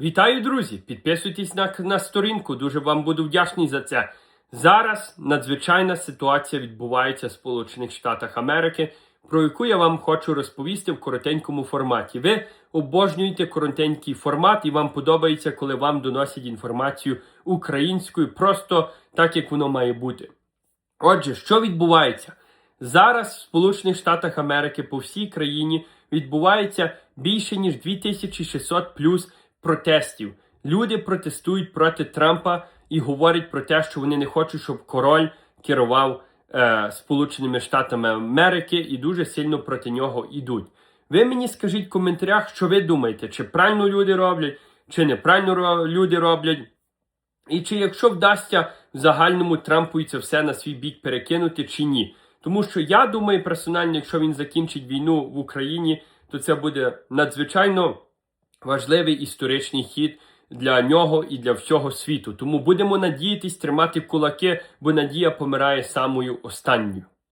Вітаю, друзі! Підписуйтесь на, на сторінку, дуже вам буду вдячний за це. Зараз надзвичайна ситуація відбувається в Сполучених Штатах Америки, про яку я вам хочу розповісти в коротенькому форматі. Ви обожнюєте коротенький формат, і вам подобається, коли вам доносять інформацію українською, просто так, як воно має бути. Отже, що відбувається? Зараз в Сполучених Штатах Америки по всій країні відбувається більше ніж 2600 плюс протестів. Люди протестують проти Трампа і говорять про те, що вони не хочуть, щоб король керував е, Сполученими Штатами Америки і дуже сильно проти нього йдуть. Ви мені скажіть в коментарях, що ви думаєте, чи правильно люди роблять, чи неправильно люди роблять. І чи якщо вдасться в загальному Трампу і це все на свій бік перекинути, чи ні? Тому що я думаю, персонально, якщо він закінчить війну в Україні, то це буде надзвичайно важливий історичний хід для нього і для всього світу. Тому будемо надіятись тримати кулаки, бо надія помирає самою останньою.